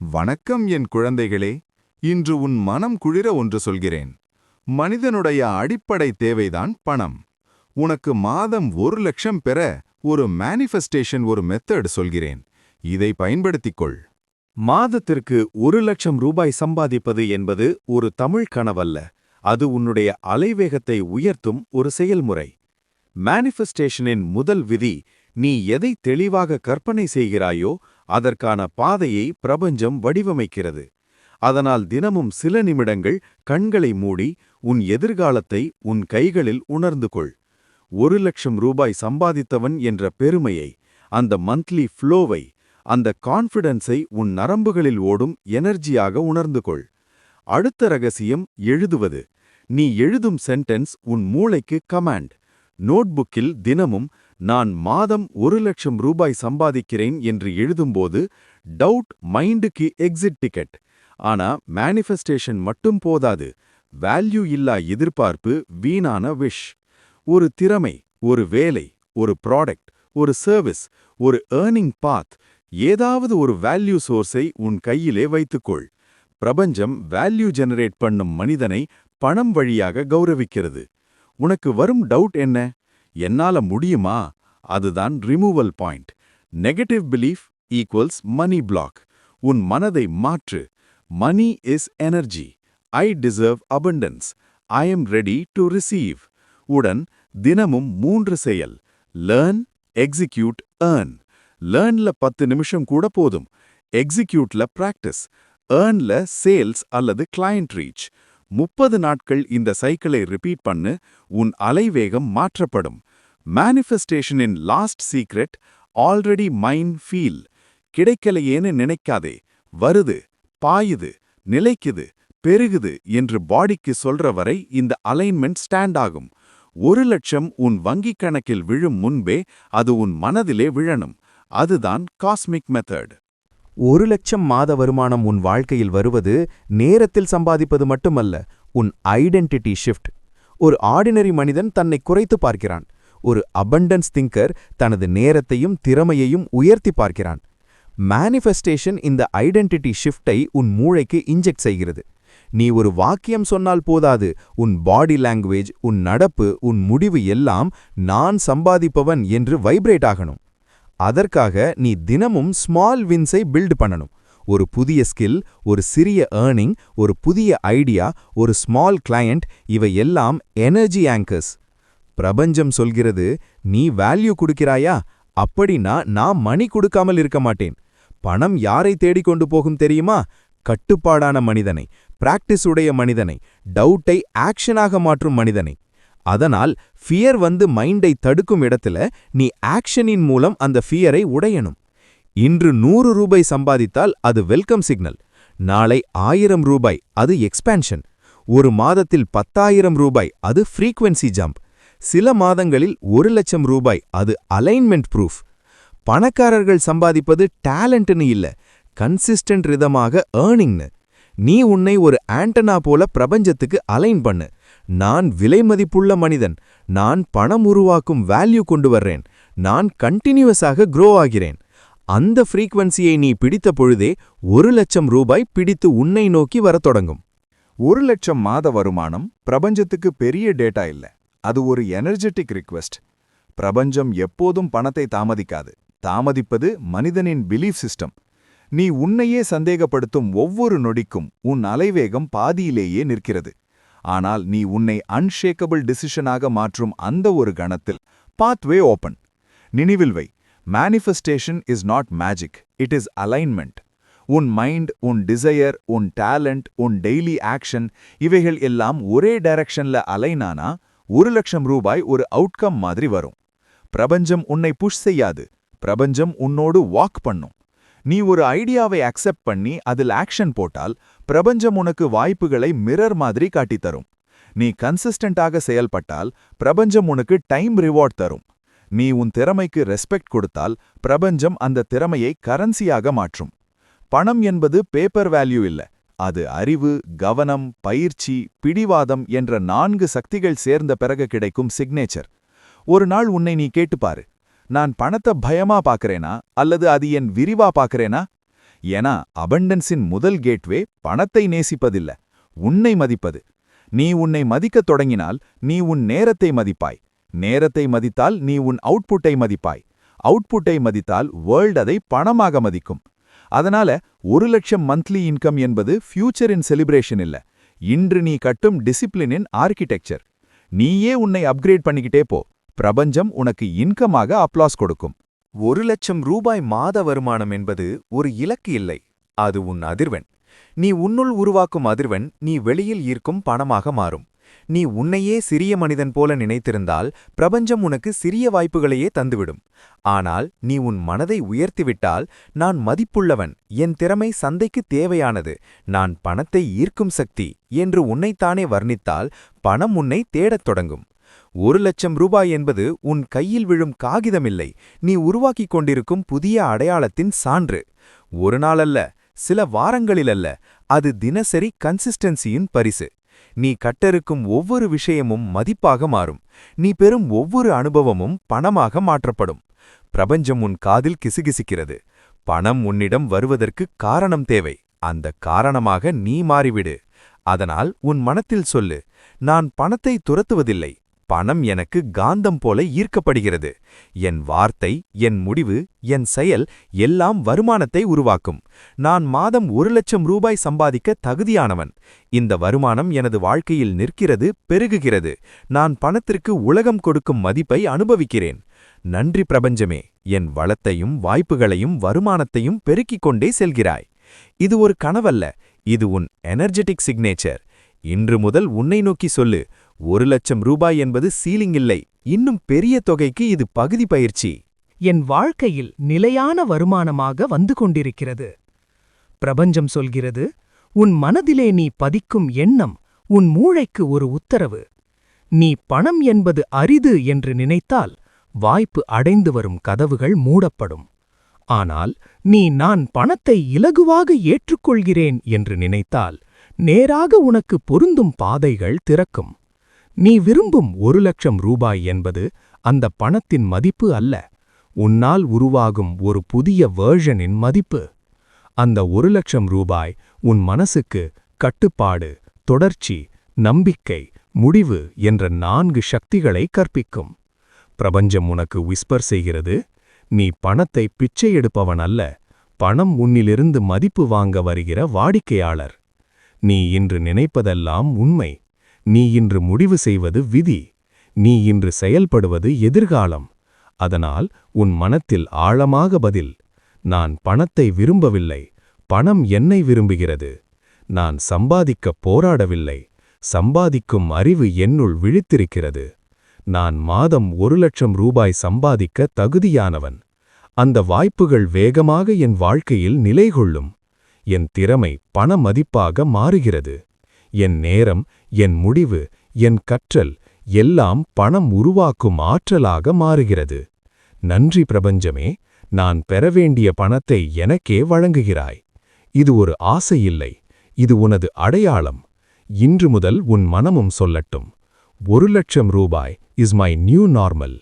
வணக்கம் என் குழந்தைகளே இன்று உன் மனம் குளிர ஒன்று சொல்கிறேன். மனிதனுடைய அடிப்படை தேவைதான் பணம். உனக்கு மாதம் ஒரு லட்சம் பெற ஒரு மேனிஃபெஸ்டேஷன் ஒரு மெத்தட் சொல்கிறேன். இதை பயன்படுத்திக் கொள் மாதத்திற்கு ஒரு லட்சம் ரூபாய் சம்பாதிப்பது என்பது ஒரு தமிழ் கனவல்ல. அது உன்னுடைய அலைவேகத்தை உயர்த்தும் ஒரு செயல்முறை. மேனிஃபெஸ்டேஷனின் முதல் விதி நீ எதை தெளிவாக கற்பனை செய்கிறாயோ அதற்கான பாதையை பிரபஞ்சம் வடிவமைக்கிறது. அதனால் தினமும் சில நிமிடங்கள் கண்களை மூடி உன் எதிர்காலத்தை உன் கைகளில் உணர்ந்து கொள். ஒரு லட்சம் ரூபாய் சம்பாதித்தவன் என்ற பெருமையை அந்த மந்த்லி ஃப்ளோவை அந்த கான்ஃபிடன்ஸை உன் நரம்புகளில் ஓடும் எனர்ஜியாக உணர்ந்து கொள். அடுத்த ரகசியம் எழுதுவது. நீ எழுதும் சென்டென்ஸ் உன் மூளைக்கு கமாண்ட். நோட்புக்கில் தினமும் நான் மாதம் ஒரு லட்சம் ரூபாய் சம்பாதிக்கிறேன் என்று எழுதும்போது டவுட் மைண்டுக்கு எக்ஸிட் டிக்கெட். ஆனா மேனிஃபெஸ்டேஷன் மட்டும் போதாது. வேல்யூ இல்லா எதிர்பார்ப்பு வீணான விஷ். ஒரு திறமை ஒரு வேலை ஒரு ப்ராடக்ட் ஒரு சர்வீஸ் ஒரு ஏர்னிங் பாத் ஏதாவது ஒரு வேல்யூ சோர்ஸை உன் கையிலே வைத்துக்கொள். பிரபஞ்சம் வேல்யூ ஜெனரேட் பண்ணும் மனிதனை பணம் வழியாக கௌரவிக்கிறது. உனக்கு வரும் டவுட் என்ன? என்னால முடியுமா? அதுதான் removal point negative belief equals money block உன் மனதை மாற்று. Money is energy I deserve abundance I am ready to receive உடன் தினமும் மூன்று செயல். லேர்ன் எக்ஸிக்யூட் ஏர்ன் லேர்ன்ல பத்து நிமிஷம் கூட போதும். எக்ஸிக்யூட்ல பிராக்டிஸ் ஏர்ன்ல சேல்ஸ் அல்லது கிளையண்ட் ரீச் முப்பது நாட்கள் இந்த சைக்கிளை ரிப்பீட் பண்ணு உன் அலைவேகம் மாற்றப்படும். மேனிஃபெஸ்டேஷனின் last secret already mine feel கிடைக்கலையேன்னு நினைக்காதே. வருது பாயுது நிலைக்குது பெருகுது என்று பாடிக்கு சொல்ற வரை இந்த அலைன்மெண்ட் ஸ்டாண்ட் ஆகும். ஒரு லட்சம் உன் வங்கிக் கணக்கில் விழும் முன்பே அது உன் மனதிலே விழணும். அதுதான் காஸ்மிக் மெத்தட் ஒரு லட்சம் மாத வருமானம் உன் வாழ்க்கையில் வருவது நேரத்தில் சம்பாதிப்பது மட்டுமல்ல உன் ஐடென்டிட்டி ஷிஃப்ட். ஒரு ஆர்டினரி மனிதன் தன்னை குறைத்து பார்க்கிறான். ஒரு அபண்டன்ஸ் திங்கர் தனது நேரத்தையும் திறமையையும் உயர்த்தி பார்க்கிறான். மேனிஃபெஸ்டேஷன் இந்த ஐடென்டிட்டி ஷிஃப்டை உன் மூளைக்கு இன்ஜெக்ட் செய்கிறது. நீ ஒரு வாக்கியம் சொன்னால் போதாது உன் பாடி லாங்குவேஜ் உன் நடப்பு உன் முடிவு எல்லாம் நான் சம்பாதிப்பவன் என்று வைப்ரேட் ஆகணும். அதற்காக நீ தினமும் ஸ்மால் வின்ஸை பில்ட் பண்ணணும். ஒரு புதிய ஸ்கில் ஒரு சிறிய ஏர்னிங் ஒரு புதிய ஐடியா ஒரு ஸ்மால் கிளையண்ட் இவை எல்லாம் எனர்ஜி ஆங்கர்ஸ் பிரபஞ்சம் சொல்கிறது நீ வேல்யூ கொடுக்கிறாயா? அப்படின்னா நான் மணி கொடுக்காமல் இருக்க மாட்டேன். பணம் யாரை தேடிக்கொண்டு போகும் தெரியுமா? கட்டுப்பாடான மனிதனை பிராக்டிஸ் உடைய மனிதனை டவுட்டை ஆக்ஷனாக மாற்றும் மனிதனை. அதனால் ஃபியர் வந்து மைண்டை தடுக்கும் இடத்துல நீ ஆக்ஷனின் மூலம் அந்த ஃபியரை உடையணும். இன்று நூறு ரூபாய் சம்பாதித்தால் அது வெல்கம் சிக்னல் நாளை ஆயிரம் ரூபாய் அது எக்ஸ்பேன்ஷன் ஒரு மாதத்தில் பத்தாயிரம் ரூபாய் அது ஃப்ரீக்வன்சி ஜம்ப் சில மாதங்களில் ஒரு லட்சம் ரூபாய் அது அலைன்மெண்ட் ப்ரூஃப் பணக்காரர்கள் சம்பாதிப்பது டேலண்ட்னு இல்ல கன்சிஸ்டன்ட் ரிதமாக ஏர்னிங்னு நீ உன்னை ஒரு ஆண்டனா போல பிரபஞ்சத்துக்கு அலைன் பண்ணு. நான் விலை மதிப்புள்ள மனிதன். நான் பணம் உருவாக்கும் வேல்யூ கொண்டு வர்றேன். நான் கண்டினியூவஸாக க்ரோ ஆகிறேன். அந்த ஃப்ரீக்வன்சியை நீ பிடித்த பொழுதே ஒரு லட்சம் ரூபாய் பிடித்து உன்னை நோக்கி வரத் தொடங்கும். ஒரு லட்சம் மாத வருமானம் பிரபஞ்சத்துக்கு பெரிய டேட்டா இல்ல. அது ஒரு எனர்ஜெட்டிக் ரிக்வெஸ்ட் பிரபஞ்சம் எப்போதும் பணத்தை தாமதிக்காது. தாமதிப்பது மனிதனின் பிலீஃப் சிஸ்டம் நீ உன்னையே சந்தேகப்படுத்தும் ஒவ்வொரு நொடிக்கும் உன் அலைவேகம் பாதியிலேயே நிற்கிறது. ஆனால் நீ உன்னை அன்ஷேக்கபிள் டிசிஷனாக மாற்றும் அந்த ஒரு கணத்தில் பாத்வே ஓப்பன் நினைவில் வை manifestation is not magic it is alignment உன் மைண்ட் உன் டிசையர் உன் டேலண்ட் உன் டெய்லி ஆக்ஷன் இவைகள் எல்லாம் ஒரே டைரக்ஷன்ல அலைனானா ஒரு லட்சம் ரூபாய் ஒரு அவுட்கம் மாதிரி வரும். பிரபஞ்சம் உன்னை புஷ் செய்யாது. பிரபஞ்சம் உன்னோடு வாக் பண்ணும். நீ ஒரு ஐடியாவை அக்செப்ட் பண்ணி அதில் ஆக்ஷன் போட்டால் பிரபஞ்சம் உனக்கு வாய்ப்புகளை மிரர் மாதிரி காட்டித்தரும். நீ கன்சிஸ்டண்டாக செயல்பட்டால் பிரபஞ்சம் உனக்கு டைம் ரிவார்ட் தரும். நீ உன் திறமைக்கு ரெஸ்பெக்ட் கொடுத்தால் பிரபஞ்சம் அந்த திறமையை கரன்சியாக மாற்றும். பணம் என்பது பேப்பர் வேல்யூ இல்ல. அது அறிவு கவனம் பயிற்சி பிடிவாதம் என்ற நான்கு சக்திகள் சேர்ந்த பிறகு கிடைக்கும் சிக்னேச்சர். ஒரு நாள் உன்னை நீ கேட்டுப்பாரு. நான் பணத்தை பயமா பார்க்கறேனா அல்லது அது என் விரிவா பார்க்கறேனா ஏன்னா அபண்டன்ஸின் முதல் கேட்வே பணத்தை நேசிப்பதில்ல உன்னை மதிப்பது. நீ உன்னை மதிக்கத் தொடங்கினால் நீ உன் நேரத்தை மதிப்பாய். நேரத்தை மதித்தால் நீ உன் அவுட்புட்டை மதிப்பாய். அவுட்புட்டை மதித்தால் வேர்ல்ட் அதை பணமாக மதிக்கும். அதனால ஒரு லட்சம் மந்த்லி இன்கம் என்பது ஃபியூச்சரின் செலிப்ரேஷன் இல்ல. இன்று நீ கட்டும் டிசிப்ளினின் ஆர்கிடெக்சர் நீயே உன்னை அப்கிரேட் பண்ணிக்கிட்டே போ. பிரபஞ்சம் உனக்கு இன்கமாக அப்ளாஸ் கொடுக்கும். ஒரு லட்சம் ரூபாய் மாத வருமானம் என்பது ஒரு இலக்கு இல்லை. அது உன் அதிர்வெண். நீ உன்னுள் உருவாக்கும் அதிர்வெண் நீ வெளியில் ஈர்க்கும் பணமாக மாறும். நீ உன்னையே சிறிய மனிதன் போல நினைத்திருந்தால் பிரபஞ்சம் உனக்கு சிறிய வாய்ப்புகளையே தந்துவிடும். ஆனால் நீ உன் மனதை உயர்த்திவிட்டால் நான் மதிப்புள்ளவன் என் திறமை சந்தைக்கு தேவையானது நான் பணத்தை ஈர்க்கும் சக்தி என்று உன்னைத்தானே வர்ணித்தால் பணம் உன்னை தேடத் தொடங்கும். ஒரு லட்சம் ரூபாய் என்பது உன் கையில் விழும் காகிதமில்லை. நீ உருவாக்கிக் கொண்டிருக்கும் புதிய அடையாளத்தின் சான்று. ஒரு நாளல்ல சில வாரங்களிலல்ல அது தினசரி கன்சிஸ்டன்சியின் பரிசு. நீ கட்டிருக்கும் ஒவ்வொரு விஷயமும் மதிப்பாக மாறும். நீ பெறும் ஒவ்வொரு அனுபவமும் பணமாக மாற்றப்படும். பிரபஞ்சம் உன் காதில் கிசுகிசுக்கிறது. பணம் உன்னிடம் வருவதற்கு காரணம் தேவை. அந்த காரணமாக நீ மாறிவிடு. அதனால் உன் மனத்தில் சொல்லு. நான் பணத்தை துரத்துவதில்லை. பணம் எனக்கு காந்தம் போல ஈர்க்கப்படுகிறது. என் வார்த்தை என் முடிவு என் செயல் எல்லாம் வருமானத்தை உருவாக்கும். நான் மாதம் ஒரு லட்சம் ரூபாய் சம்பாதிக்க தகுதியானவன். இந்த வருமானம் எனது வாழ்க்கையில் நிற்கிறது பெருகுகிறது. நான் பணத்திற்கு உலகம் கொடுக்கும் மதிப்பை அனுபவிக்கிறேன். நன்றி பிரபஞ்சமே என் வளத்தையும் வாய்ப்புகளையும் வருமானத்தையும் பெருக்கிக் கொண்டே செல்கிறாய். இது ஒரு கனவல்ல இது உன் எனர்ஜெட்டிக் சிக்னேச்சர் இன்று முதல் உன்னை நோக்கி சொல்லு ஒரு லட்சம் ரூபாய் என்பது சீலிங் இல்லை. இன்னும் பெரிய தொகைக்கு இது பகுதி பயிற்சி. என் வாழ்க்கையில் நிலையான வருமானமாக வந்து கொண்டிருக்கிறது. பிரபஞ்சம் சொல்கிறது உன் மனதிலே நீ பதிக்கும் எண்ணம் உன் மூளைக்கு ஒரு உத்தரவு. நீ பணம் என்பது அரிது என்று நினைத்தால் வாய்ப்பு அடைந்து வரும் கதவுகள் மூடப்படும். ஆனால் நீ நான் பணத்தை இலகுவாக ஏற்றுக்கொள்கிறேன் என்று நினைத்தால் நேராக உனக்கு பொருந்தும் பாதைகள் திறக்கும். நீ விரும்பும் ஒரு லட்சம் ரூபாய் என்பது அந்த பணத்தின் மதிப்பு அல்ல. உன்னால் உருவாகும் ஒரு புதிய வேர்ஷனின் மதிப்பு. அந்த ஒரு லட்சம் ரூபாய் உன் மனசுக்கு கட்டுப்பாடு தொடர்ச்சி நம்பிக்கை முடிவு என்ற நான்கு சக்திகளை கற்பிக்கும். பிரபஞ்சம் உனக்கு விஸ்பர் செய்கிறது நீ பணத்தை பிச்சை எடுப்பவன் அல்ல பணம் உன்னிலிருந்து மதிப்பு வாங்க வருகிற வாடிக்கையாளர். நீ இன்று நினைப்பதெல்லாம் உண்மை. நீ இன்று முடிவு செய்வது விதி. நீ இன்று செயல்படுவது எதிர்காலம். அதனால் உன் மனத்தில் ஆழமாக பதில். நான் பணத்தை விரும்பவில்லை. பணம் என்னை விரும்புகிறது. நான் சம்பாதிக்கப் போராடவில்லை. சம்பாதிக்கும் அறிவு என்னுள் விழித்திருக்கிறது. நான் மாதம் ஒரு லட்சம் ரூபாய் சம்பாதிக்க தகுதியானவன். அந்த வாய்ப்புகள் வேகமாக என் வாழ்க்கையில் நிலைகொள்ளும். என் திறமை பண மதிப்பாக மாறுகிறது. என் நேரம் என் முடிவு என் கற்றல் எல்லாம் பணம் உருவாக்கும் ஆற்றலாக மாறுகிறது. நன்றி பிரபஞ்சமே நான் பெற வேண்டிய பணத்தை எனக்கே வழங்குகிறாய். இது ஒரு ஆசையில்லை இது உனது அடையாளம். இன்று முதல் உன் மனமும் சொல்லட்டும். ஒரு லட்சம் ரூபாய் இஸ் மை நியூ நார்மல்